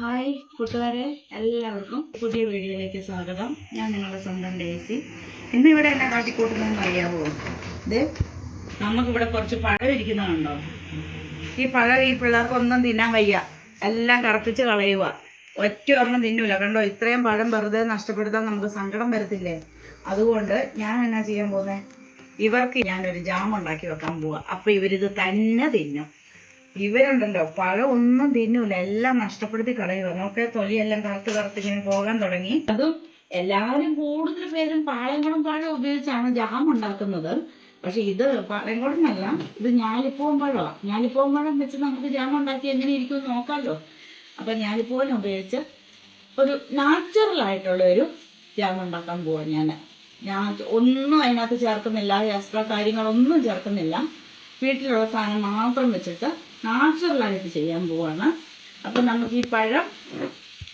Hi കൂട്ടുകാരെ എല്ലാവർക്കും പുതിയ വീഡിയോയിലേക്ക് സ്വാഗതം. ഞാൻ നിങ്ങളുടെ സ്വന്തം ഡേസി. ഇന്ന് ഇവിടെ എന്നെ കാട്ടിക്കൂട്ടുന്നതെന്ന് അറിയാവോ? ഇത് നമുക്കിവിടെ കുറച്ച് പഴം ഇരിക്കുന്നതുണ്ടോ? ഈ പഴം ഈ പിള്ളേർക്ക് ഒന്നും തിന്നാൻ വയ്യ. എല്ലാം കറപ്പിച്ച് കളയുക. ഒറ്റ ഒരെണ്ണം തിന്നൂല. കണ്ടോ ഇത്രയും പഴം വെറുതെ നഷ്ടപ്പെടുത്താൻ നമുക്ക് സങ്കടം വരത്തില്ലേ? അതുകൊണ്ട് ഞാൻ എന്നാ ചെയ്യാൻ പോകുന്നത് ഇവർക്ക് ഞാനൊരു ജാം ഉണ്ടാക്കി വെക്കാൻ പോവാ. അപ്പൊ ഇവരിത് തന്നെ തിന്നും. ഇവരുണ്ടല്ലോ പഴം ഒന്നും തിന്നൂല എല്ലാം നഷ്ടപ്പെടുത്തി കളയുക നമുക്ക് തൊലിയെല്ലാം കറുത്ത് കറുത്ത് ഇങ്ങനെ പോകാൻ തുടങ്ങി. അതും എല്ലാവരും കൂടുതൽ പേരും പാളയംകുളം പഴം ഉപയോഗിച്ചാണ് ജാം ഉണ്ടാക്കുന്നത്. പക്ഷെ ഇത് പാളയംകുളം അല്ല ഇത് ഞാലിപ്പൂവൻ പഴമാണ് ഞാലിപ്പൂവൻ പഴം വെച്ച് നമുക്ക് ജാം ഉണ്ടാക്കി എങ്ങനെ ഇരിക്കും നോക്കാമല്ലോ. അപ്പൊ ഞാലിപ്പൂവൻ ഉപയോഗിച്ച് ഒരു നാച്ചുറൽ ആയിട്ടുള്ള ഒരു ജാം ഉണ്ടാക്കാൻ പോവാ ഞാൻ ഞാൻ ഒന്നും അതിനകത്ത് ചേർക്കുന്നില്ല എക്സ്ട്രാ കാര്യങ്ങളൊന്നും ചേർക്കുന്നില്ല. വീട്ടിലുള്ള സാധനം മാത്രം വെച്ചിട്ട് നാച്ചുറലായിട്ട് ചെയ്യാൻ പോവാണ്. അപ്പം നമുക്ക് ഈ പഴം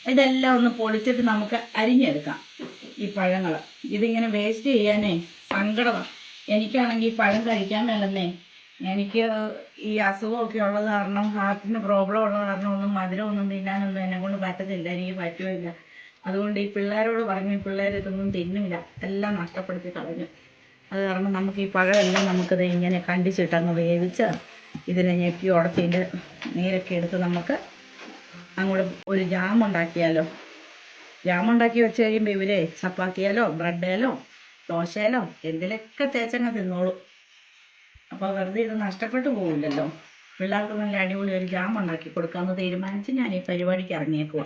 ഇതെല്ലാം ഒന്ന് പൊളിച്ചിട്ട് നമുക്ക് അരിഞ്ഞെടുക്കാം. ഈ പഴങ്ങൾ ഇതിങ്ങനെ വേസ്റ്റ് ചെയ്യാനേ സങ്കടമാണ് എനിക്കാണെങ്കിൽ ഈ പഴം കഴിക്കാൻ മേലെന്നേ എനിക്ക് ഈ അസുഖമൊക്കെ ഉള്ളത് കാരണം ഹാർട്ടിന് പ്രോബ്ലം ഉള്ളത് കാരണം ഒന്നും മധുരം ഒന്നും തിന്നാനൊന്നും എന്നെ കൊണ്ട് പറ്റത്തില്ല എനിക്ക് പറ്റുമില്ല അതുകൊണ്ട് ഈ പിള്ളേരോട് പറഞ്ഞു പിള്ളേർ ഇതൊന്നും തിന്നില്ല. എല്ലാം നഷ്ടപ്പെടുത്തി കളഞ്ഞു. അത് കാരണം നമുക്ക് ഈ പഴമെല്ലാം നമുക്കിത് ഇങ്ങനെ കണ്ടിച്ചിട്ട് അങ്ങ് വേവിച്ച് ഇതിനെ ഞെക്കി ഉടച്ചതിന്റെ നീരൊക്കെ എടുത്ത് നമുക്ക് അങ്ങോട്ട് ഒരു ജാം ഉണ്ടാക്കിയാലോ. ജാം ഉണ്ടാക്കി വെച്ച് കഴിയുമ്പോൾ ഇവരെ ചപ്പാത്തിയാലോ ബ്രെഡേലോ ദോശയിലോ എന്തിലൊക്കെ തേച്ചങ്ങ് തിന്നോളൂ. അപ്പോൾ വെറുതെ ഇത് നഷ്ടപ്പെട്ടു പോകില്ലല്ലോ പിള്ളേർക്ക് നല്ല അടിപൊളി ഒരു ജാം ഉണ്ടാക്കി കൊടുക്കാമെന്ന് തീരുമാനിച്ച് ഞാൻ ഈ പരിപാടിക്ക് ഇറങ്ങിയേക്കുവാ.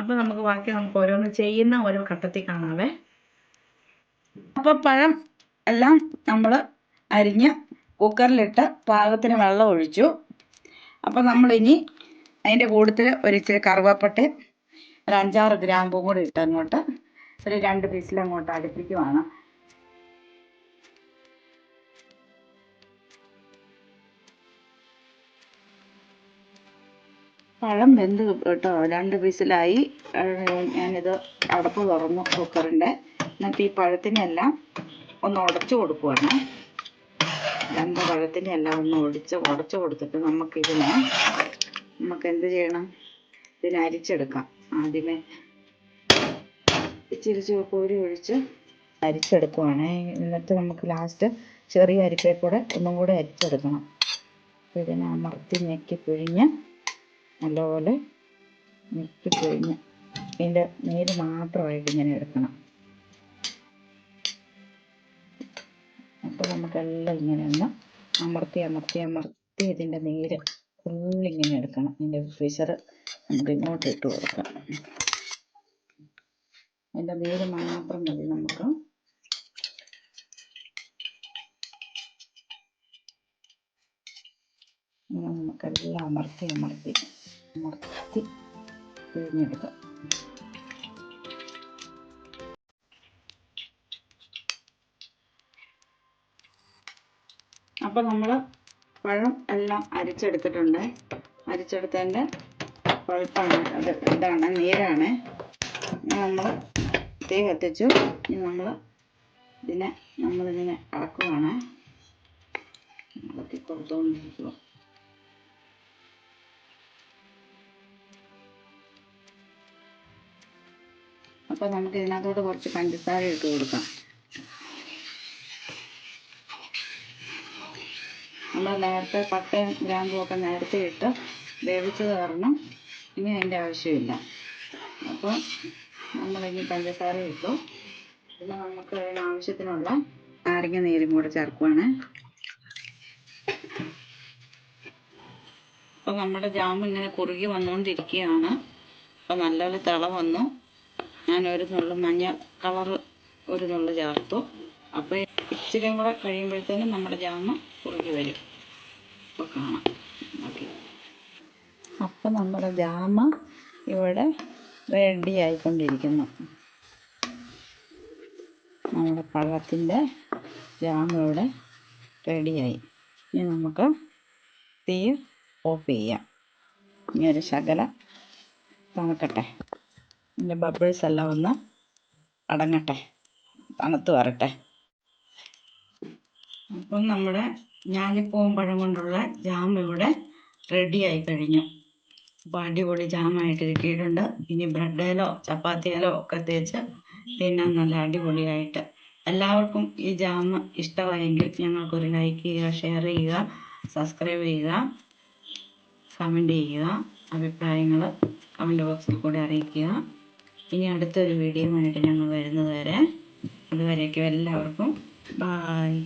അപ്പോൾ നമുക്ക് ബാക്കി നമുക്ക് ഓരോന്ന് ചെയ്യുന്ന ഓരോ ഘട്ടത്തിൽ കാണാവേ. അപ്പോൾ പഴം എല്ലാം നമ്മൾ അരിഞ്ഞ് കുക്കറിലിട്ട് പാകത്തിന് വെള്ളം ഒഴിച്ചു. അപ്പോൾ നമ്മളിനി അതിന്റെ കൂട്ടത്തിൽ ഒരു ഇച്ചിരി കറുവാപ്പട്ടയും ഒരു അഞ്ചാറ് ഗ്രാമ്പും കൂടി ഇട്ട് അങ്ങോട്ട് ഒരു രണ്ട് പീസിലങ്ങോട്ട് അടുപ്പിക്കുവാണ്. പഴം വെന്ത് കേട്ടോ രണ്ട് പീസിലായി ഞാനിത് അടപ്പ് തുറന്നു കുക്കറിന്റെ എന്നിട്ട് ഈ പഴത്തിനെല്ലാം ഒന്ന് ഉടച്ചു കൊടുക്കുവാണ്. പഴത്തിനെ എല്ലാം ഒന്ന് ഒടിച്ച് ഉടച്ചു കൊടുത്തിട്ട് നമുക്കിതിനെ നമുക്ക് എന്ത് ചെയ്യണം? ഇതിനെ അരിച്ചെടുക്കാം. ആദ്യമേ ഇച്ചിരി ചുവപ്പൂരി ഒഴിച്ച് അരിച്ചെടുക്കുവാണ്. എന്നിട്ട് നമുക്ക് ലാസ്റ്റ് ചെറിയ അരിപ്പേ കൂടെ ഒന്നും കൂടെ അരിച്ചെടുക്കണം. അപ്പോൾ ഇതിനെ അമർത്തി ഞെക്കി പിഴിഞ്ഞ് നല്ലപോലെ ഞെക്കി പിഴിഞ്ഞ്. ഇതിന്റെ നീര് മാത്രമായിട്ട് ഇങ്ങനെ എടുക്കണം. അപ്പോൾ നമുക്കെല്ലാം ഇങ്ങനെ ഒന്ന് അമർത്തി അമർത്തി അമർത്തി ഇതിന്റെ നീര് ഫുള്ളിങ്ങനെ എടുക്കണം. ഇതിന്റെ ഫിഷർ നമുക്ക് ഇങ്ങോട്ട് ഇട്ട് കൊടുക്കാം. അതിന്റെ നീര് മാത്രം മതി നമുക്ക്. നമുക്കെല്ലാം അമർത്തി അമർത്തി അമർത്തി പിഴിഞ്ഞെടുക്കാം. അപ്പോൾ നമ്മൾ പഴം എല്ലാം അരിച്ചെടുത്തിട്ടുണ്ട്. അരിച്ചെടുത്തതിന്റെ പഴുപ്പാണ്. അത് ഇതാണ് നീരാണ്. നമ്മൾ തീ കത്തിച്ചു. ഇനി നമ്മൾ ഇതിനെ നമ്മളിതിനെ ഇളക്കുവാണ് ഇളക്കി കൊടുത്തുകൊണ്ടിരിക്കുക അപ്പോൾ നമുക്ക് ഇതിനകത്തോട്ട് കുറച്ച് പഞ്ചസാര ഇട്ട് കൊടുക്കാം നമ്മൾ നേരത്തെ പട്ടയും ഗ്രാമ്പും ഒക്കെ നേരത്തെ ഇട്ട് വേവിച്ചത് കാരണം ഇനി അതിന്റെ ആവശ്യമില്ല. അപ്പോൾ നമ്മളിനി പഞ്ചസാര ഇട്ടു. പിന്നെ നമുക്ക് അതിന് ആവശ്യത്തിനുള്ള നാരങ്ങ നീരും കൂടെ ചേർക്കുവാണ്. അപ്പോൾ നമ്മുടെ ജാം ഇങ്ങനെ കുറുകി വന്നുകൊണ്ടിരിക്കുകയാണ്. അപ്പോൾ നല്ലപോലെ തിള വന്നു. ഞാൻ ഒരു നുള്ളു മഞ്ഞ കളർ ഒരു നുള്ളു ചേർത്തു. അപ്പോൾ ഇച്ചിരി കൂടെ കഴിയുമ്പോഴത്തേനും നമ്മുടെ ജാമ കുറുകി വരും. അപ്പോൾ കാണാം ഓക്കെ അപ്പം നമ്മുടെ ജാമ ഇവിടെ റെഡി ആയിക്കൊണ്ടിരിക്കുന്നു. നമ്മുടെ പഴത്തിന്റെ ജാമ ഇവിടെ റെഡിയായി ഇനി നമുക്ക് തീ ഓഫ് ചെയ്യാം. ഇനി ഒരു ശകല തണുക്കട്ടെ. ഇതിന്റെ ബബിൾസ് എല്ലാം ഒന്ന് അടങ്ങട്ടെ. തണുത്ത് വരട്ടെ. അപ്പം നമ്മുടെ ഞാലിപ്പൂവൻ പഴം കൊണ്ടുള്ള ജാം ഇവിടെ റെഡി ആയി കഴിഞ്ഞു. അപ്പോൾ അടിപൊളി ജാമായിട്ട് കിട്ടിയിട്ടുണ്ട് ഇനി ബ്രെഡേലോ ചപ്പാത്തിയിലോ ഒക്കെ തേച്ച് തിന്നാൻ നല്ല അടിപൊളിയായിട്ട്. എല്ലാവർക്കും ഈ ജാം ഇഷ്ടമായെങ്കിൽ ഞങ്ങൾക്കൊരു ലൈക്ക് ചെയ്യുക ഷെയർ ചെയ്യുക സബ്സ്ക്രൈബ് ചെയ്യുക കമന്റ് ചെയ്യുക അഭിപ്രായങ്ങൾ കമന്റ് ബോക്സിൽ കൂടെ അറിയിക്കുക. ഇനി അടുത്തൊരു വീഡിയോ ആയിട്ട് ഞങ്ങൾ വരുന്നത് വരെ അതുവരേക്കും എല്ലാവർക്കും ബായ്